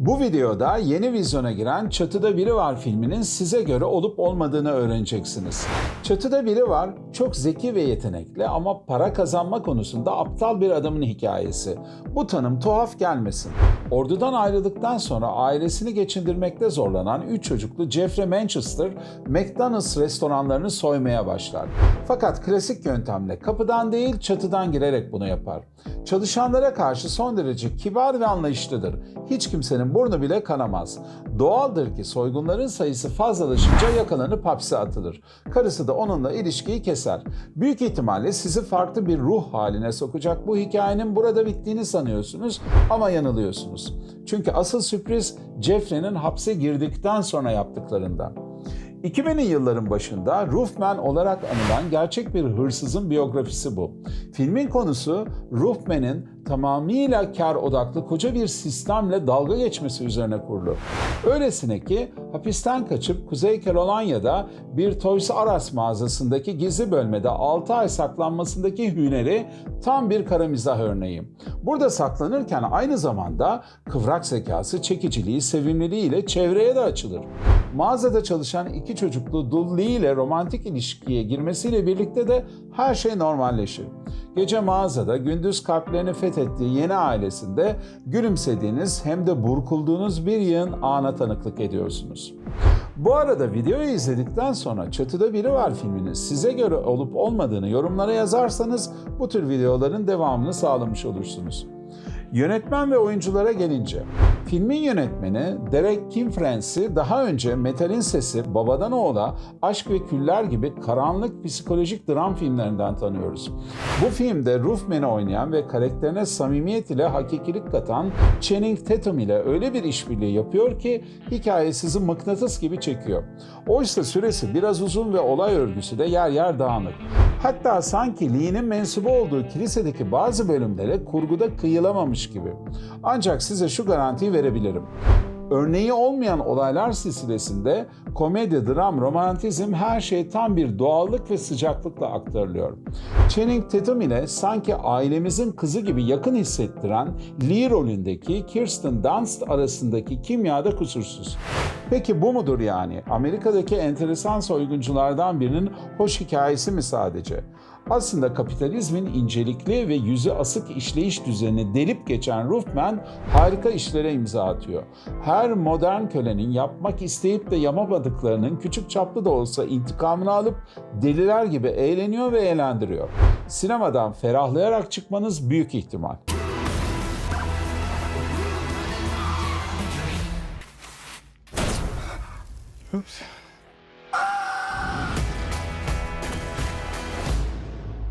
Bu videoda yeni vizyona giren Çatıda Biri Var filminin size göre olup olmadığını öğreneceksiniz. Çatıda Biri Var çok zeki ve yetenekli ama para kazanma konusunda aptal bir adamın hikayesi. Bu tanım tuhaf gelmesin. Ordudan ayrıldıktan sonra ailesini geçindirmekte zorlanan 3 çocuklu Jeffrey Manchester, McDonald's restoranlarını soymaya başlar. Fakat klasik yöntemle kapıdan değil çatıdan girerek bunu yapar. Çalışanlara karşı son derece kibar ve anlayışlıdır. Hiç kimsenin burnu bile kanamaz. Doğaldır ki soygunların sayısı fazlalaşınca yakalanıp hapse atılır. Karısı da onunla ilişkiyi keser. Büyük ihtimalle sizi farklı bir ruh haline sokacak bu hikayenin burada bittiğini sanıyorsunuz ama yanılıyorsunuz. Çünkü asıl sürpriz Jeffrey'nin hapse girdikten sonra yaptıklarında. 2000'li yılların başında Ruffman olarak anılan gerçek bir hırsızın biyografisi bu. Filmin konusu Ruffman'in tamamıyla kar odaklı koca bir sistemle dalga geçmesi üzerine kurulu. Öylesine ki hapisten kaçıp Kuzey Carolina'da bir Toys R Us mağazasındaki gizli bölmede 6 ay saklanmasındaki hüneri tam bir kara mizah örneği. Burada saklanırken aynı zamanda kıvrak zekası, çekiciliği, sevimliliğiyle çevreye de açılır. Mağazada çalışan iki çocuklu Dully ile romantik ilişkiye girmesiyle birlikte de her şey normalleşir. Gece mağazada, gündüz kalplerini fethettiği yeni ailesinde gülümsediğiniz hem de burkulduğunuz bir yığın ana tanıklık ediyorsunuz. Bu arada videoyu izledikten sonra Çatıda Biri Var filminin size göre olup olmadığını yorumlara yazarsanız bu tür videoların devamını sağlamış olursunuz. Yönetmen ve oyunculara gelince, filmin yönetmeni Derek Kinfrens'i daha önce Metal'in Sesi, Babadan Oğula, Aşk ve Küller gibi karanlık psikolojik dram filmlerinden tanıyoruz. Bu filmde Ruffman'i oynayan ve karakterine samimiyet ile hakikilik katan Channing Tatum ile öyle bir işbirliği yapıyor ki hikaye sizi mıknatıs gibi çekiyor. Oysa süresi biraz uzun ve olay örgüsü de yer yer dağınık. Hatta sanki Lee'nin mensubu olduğu kilisedeki bazı bölümlere kurguda kıyılamamış gibi. Ancak size şu garantiyi verebilirim. Örneği olmayan olaylar silsilesinde komedi, dram, romantizm her şey tam bir doğallık ve sıcaklıkla aktarılıyor. Channing Tatum ile sanki ailemizin kızı gibi yakın hissettiren Lee rolündeki Kirsten Dunst arasındaki kimya da kusursuz. Peki bu mudur yani? Amerika'daki enteresan soygunculardan birinin hoş hikayesi mi sadece? Aslında kapitalizmin incelikli ve yüzü asık işleyiş düzenini delip geçen Ruffman harika işlere imza atıyor. Her modern kölenin yapmak isteyip de yapamadıklarının küçük çaplı da olsa intikamını alıp deliler gibi eğleniyor ve eğlendiriyor. Sinemadan ferahlayarak çıkmanız büyük ihtimal. Oops.